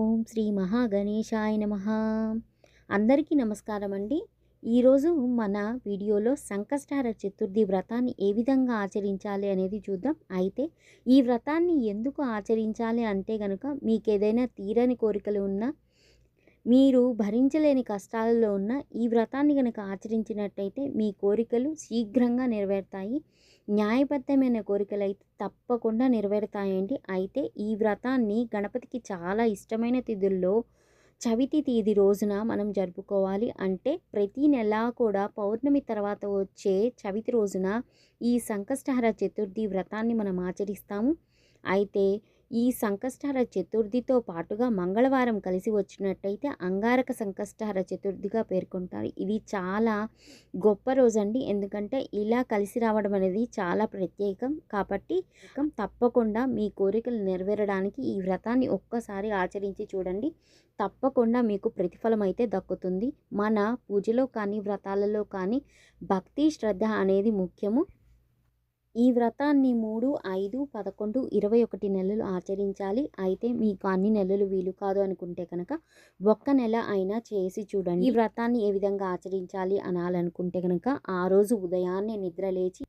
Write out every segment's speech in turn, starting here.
ఓం శ్రీ మహాగణేశాయ నమ. అందరికీ నమస్కారం అండి. ఈరోజు మన వీడియోలో సంకష్టార చతుర్థి వ్రతాన్ని ఏ విధంగా ఆచరించాలి అనేది చూద్దాం. అయితే ఈ వ్రతాన్ని ఎందుకు ఆచరించాలి అంటే కనుక మీకు ఏదైనా తీరని కోరికలు ఉన్నా మీరు భరించలేని కష్టాలలో ఉన్న ఈ వ్రతాన్ని కనుక ఆచరించినట్టయితే మీ కోరికలు శీఘ్రంగా నెరవేరుతాయి. న్యాయబద్ధమైన కోరికలు అయితే తప్పకుండా నెరవేరుతాయండి. అయితే ఈ వ్రతాన్ని గణపతికి చాలా ఇష్టమైన తిథుల్లో చవితి తేదీ రోజున మనం జరుపుకోవాలి. అంటే ప్రతి నెల కూడా పౌర్ణమి తర్వాత వచ్చే చవితి రోజున ఈ సంకష్టహర చతుర్థి వ్రతాన్ని మనం ఆచరిస్తాము. అయితే ఈ సంకష్టహర చతుర్థితో పాటుగా మంగళవారం కలిసి వచ్చినట్టయితే అంగారక సంకష్టహర చతుర్థిగా పేర్కొంటారు. ఇది చాలా గొప్ప రోజండి. ఎందుకంటే ఇలా కలిసి రావడం అనేది చాలా ప్రత్యేకం. కాబట్టి తప్పకుండా మీ కోరికలు నెరవేరడానికి ఈ వ్రతాన్ని ఒక్కసారి ఆచరించి చూడండి. తప్పకుండా మీకు ప్రతిఫలం అయితే దక్కుతుంది. మన పూజలో కానీ వ్రతాలలో కానీ భక్తి శ్రద్ధ అనేది ముఖ్యము. ఈ వ్రతాన్ని మూడు ఐదు పదకొండు ఇరవై ఒకటి నెలలు ఆచరించాలి. అయితే మీకు అన్ని నెలలు వీలు కాదు అనుకుంటే కనుక ఒక్క నెల అయినా చేసి చూడండి. ఈ వ్రతాన్ని ఏ విధంగా ఆచరించాలి అనాలనుకుంటే కనుక ఆ రోజు ఉదయాన్నే నిద్ర లేచి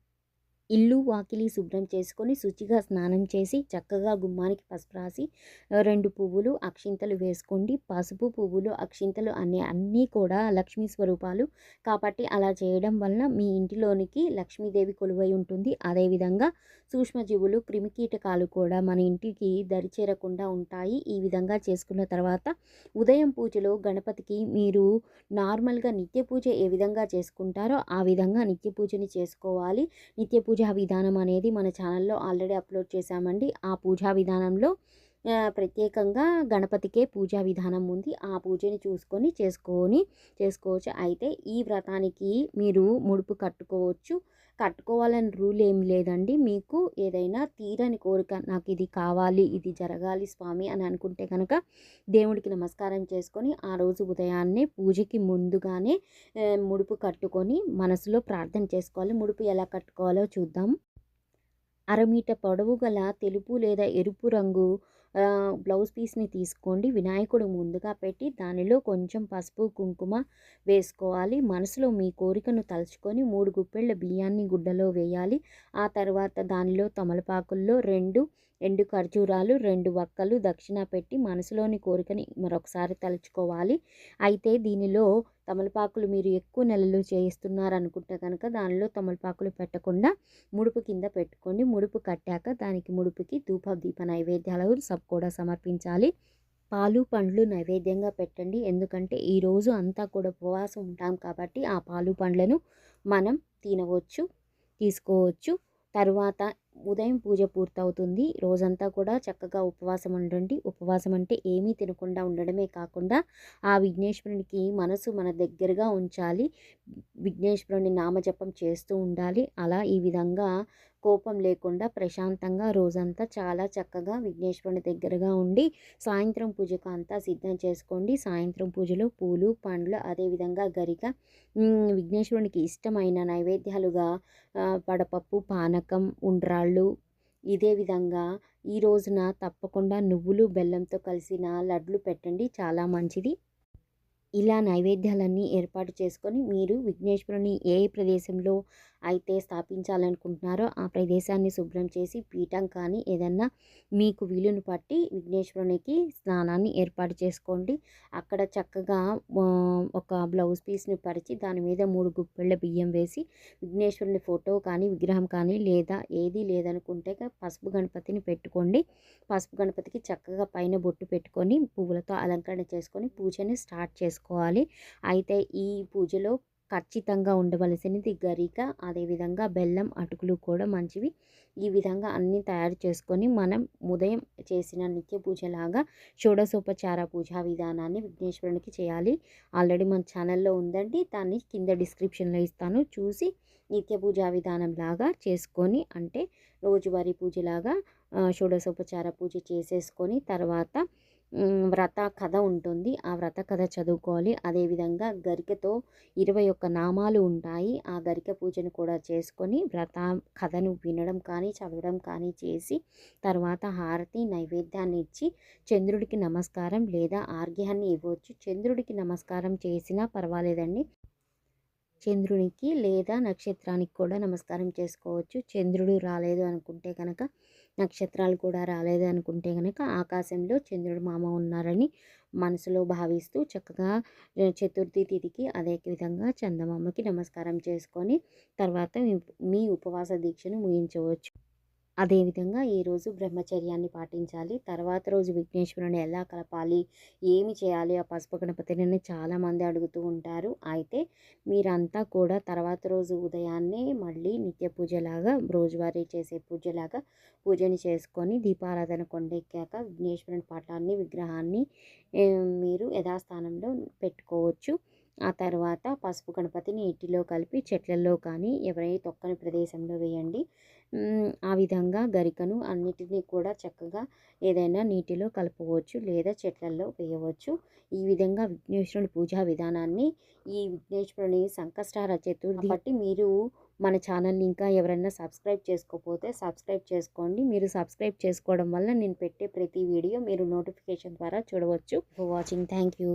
ఇల్లు వాకిలి శుభ్రం చేసుకొని శుచిగా స్నానం చేసి చక్కగా గుమ్మానికి పసుపు రాసి రెండు పువ్వులు అక్షింతలు వేసుకోండి. పసుపు పువ్వులు అక్షింతలు అనే అన్నీ కూడా లక్ష్మీ స్వరూపాలు. కాబట్టి అలా చేయడం వలన మీ ఇంటిలోనికి లక్ష్మీదేవి కొలువై ఉంటుంది. అదేవిధంగా సూక్ష్మజీవులు క్రిమికీటకాలు కూడా మన ఇంటికి దరిచేరకుండా ఉంటాయి. ఈ విధంగా చేసుకున్న తర్వాత ఉదయం పూజలో గణపతికి మీరు నార్మల్గా నిత్య పూజ ఏ విధంగా చేసుకుంటారో ఆ విధంగా నిత్య పూజని చేసుకోవాలి. నిత్య పూజ పూజా విధానం అనేది మన ఛానల్లో ఆల్రెడీ అప్లోడ్ చేశామండి. ఆ పూజా విధానంలో ప్రత్యేకంగా గణపతికే పూజా విధానం ఉంది. ఆ పూజని చూసుకొని చేసుకొని చేసుకోవచ్చు. అయితే ఈ వ్రతానికి మీరు ముడుపు కట్టుకోవచ్చు. కట్టుకోవాలని రూల్ ఏం లేదండి. మీకు ఏదైనా తీరని కోరిక నాకు ఇది కావాలి ఇది జరగాలి స్వామి అని అనుకుంటే కనుక దేవుడికి నమస్కారం చేసుకొని ఆ రోజు ఉదయాన్నే పూజకి ముందుగానే ముడుపు కట్టుకొని మనసులో ప్రార్థన చేసుకోవాలి. ముడుపు ఎలా కట్టుకోవాలో చూద్దాం. అరమీట పొడవు గల తెలుపు లేదా ఎరుపు రంగు బ్లౌజ్ పీస్ని తీసుకోండి. వినాయకుడు ముందుగా పెట్టి దానిలో కొంచెం పసుపు కుంకుమ వేసుకోవాలి. మనసులో మీ కోరికను తలుచుకొని మూడు గుప్పెళ్ళ బియ్యాన్ని గుడ్డలో వేయాలి. ఆ తర్వాత దానిలో తమలపాకుల్లో రెండు ఎండు ఖర్జూరాలు రెండు వక్కలు దక్షిణ పెట్టి మనసులోని కోరికని మరొకసారి తలుచుకోవాలి. అయితే దీనిలో తమలపాకులు మీరు ఎక్కువ నెలలు చేయిస్తున్నారనుకుంటే కనుక దానిలో తమలపాకులు పెట్టకుండా ముడుపు కింద పెట్టుకోండి. ముడుపు కట్టాక దానికి ముడుపుకి ధూప దీప నైవేద్యాలు సబ్ కూడా సమర్పించాలి. పాలు పండ్లు నైవేద్యంగా పెట్టండి. ఎందుకంటే ఈరోజు అంతా కూడా ఉపవాసం ఉంటాం కాబట్టి ఆ పాలు పండ్లను మనం తినవచ్చు తీసుకోవచ్చు. తరువాత ఉదయం పూజ పూర్తవుతుంది. రోజంతా కూడా చక్కగా ఉపవాసం ఉండండి. ఉపవాసం అంటే ఏమీ తినకుండా ఉండడమే కాకుండా ఆ విఘ్నేశ్వరునికి మనసు మన దగ్గరగా ఉంచాలి. విఘ్నేశ్వరుని నామజపం చేస్తూ ఉండాలి. అలా ఈ విధంగా కోపం లేకుండా ప్రశాంతంగా రోజంతా చాలా చక్కగా విఘ్నేశ్వరుని దగ్గరగా ఉండి సాయంత్రం పూజకు అంతా సిద్ధం చేసుకోండి. సాయంత్రం పూజలో పూలు పండ్లు అదేవిధంగా గరిక విఘ్నేశ్వరునికి ఇష్టమైన నైవేద్యాలుగా పడపప్పు పానకం ఉండ్రాళ్ళు ఇదే విధంగా ఈ రోజున తప్పకుండా నువ్వులు బెల్లంతో కలిసిన లడ్లు పెట్టండి. చాలా మంచిది. ఇలా నైవేద్యాలన్నీ ఏర్పాటు చేసుకొని మీరు విఘ్నేశ్వరుని ఏ ప్రదేశంలో అయితే స్థాపించాలనుకుంటున్నారో ఆ ప్రదేశాన్ని శుభ్రం చేసి పీఠం కానీ ఏదన్నా మీకు వీలును పట్టి విఘ్నేశ్వరునికి స్నానాన్ని ఏర్పాటు చేసుకోండి. అక్కడ చక్కగా ఒక బ్లౌజ్ పీస్ని పరిచి దాని మీద మూడు గుప్పెళ్ళ బియ్యం వేసి విఘ్నేశ్వరుని ఫోటో కానీ విగ్రహం కానీ లేదా ఏది లేదనుకుంటే పసుపు గణపతిని పెట్టుకోండి. పసుపు గణపతికి చక్కగా పైన బొట్టు పెట్టుకొని పువ్వులతో అలంకరణ చేసుకొని పూజని స్టార్ట్ చేసుకోండి చేసుకోవాలి. అయితే ఈ పూజలో ఖచ్చితంగా ఉండవలసినది గరిక అదేవిధంగా బెల్లం అటుకులు కూడా మంచివి. ఈ విధంగా అన్నీ తయారు చేసుకొని మనం ఉదయం చేసిన నిత్య పూజలాగా షోడసోపచార పూజా విధానాన్ని విఘ్నేశ్వరునికి చేయాలి. ఆల్రెడీ మన ఛానల్లో ఉందండి. దాన్ని కింద డిస్క్రిప్షన్లో ఇస్తాను. చూసి నిత్య పూజా విధానం లాగా చేసుకొని అంటే రోజువారీ పూజలాగా షోడశోపచార పూజ చేసేసుకొని తర్వాత వ్రత కథ ఉంటుంది. ఆ వ్రత కథ చదువుకోవాలి. అదేవిధంగా గరికతో ఇరవై ఒక్క నామాలు ఉంటాయి. ఆ గరిక పూజను కూడా చేసుకొని వ్రత కథను వినడం కానీ చదవడం కానీ చేసి తర్వాత హారతి నైవేద్యాన్ని ఇచ్చి చంద్రుడికి నమస్కారం లేదా ఆర్ఘ్యాన్ని ఇవ్వచ్చు. చంద్రుడికి నమస్కారం చేసినా పర్వాలేదండి. చంద్రునికి లేదా నక్షత్రానికి కూడా నమస్కారం చేసుకోవచ్చు. చంద్రుడు రాలేదు అనుకుంటే కనుక నక్షత్రాలు కూడా రాలేదు అనుకుంటే కనుక ఆకాశంలో చంద్రుడు మామ ఉన్నారని మనసులో భావిస్తూ చక్కగా చతుర్థి తిథికి అదే విధంగా చందమామకి నమస్కారం చేసుకొని తర్వాత మీ ఉపవాస దీక్షను ముగించవచ్చు. అదేవిధంగా ఈరోజు బ్రహ్మచర్యాన్ని పాటించాలి. తర్వాత రోజు విఘ్నేశ్వరుని ఎలా కలపాలి? ఏమి చేయాలి? ఆ పసుపు గణపతిని చాలామంది అడుగుతూ ఉంటారు. అయితే మీరంతా కూడా తర్వాత రోజు ఉదయాన్నే మళ్ళీ నిత్య పూజలాగా రోజువారీ చేసే పూజలాగా పూజని చేసుకొని దీపారాధన కొండెక్కాక విఘ్నేశ్వరుని పటాన్ని విగ్రహాన్ని మీరు యథాస్థానంలో పెట్టుకోవచ్చు. ఆ తర్వాత పసుపు గణపతిని ఇంటిలో కలిపి చెట్లలో కానీ ఎవరైనా తొక్కని ప్రదేశంలో వేయండి. ఆ విధంగా గరికను అన్నిటినీ కూడా చక్కగా ఏదైనా నీటిలో కలపవచ్చు లేదా చెట్లలో వేయవచ్చు. ఈ విధంగా విఘ్నేశ్వరుని పూజా విధానాన్ని ఈ విఘ్నేశ్వరుని సంకష్టార చతుర్థి బట్టి మీరు మన ఛానల్ని ఇంకా ఎవరైనా సబ్స్క్రైబ్ చేసుకోకపోతే సబ్స్క్రైబ్ చేసుకోండి. మీరు సబ్స్క్రైబ్ చేసుకోవడం వల్ల నేను పెట్టే ప్రతి వీడియో మీరు నోటిఫికేషన్ ద్వారా చూడవచ్చు. For watching thank you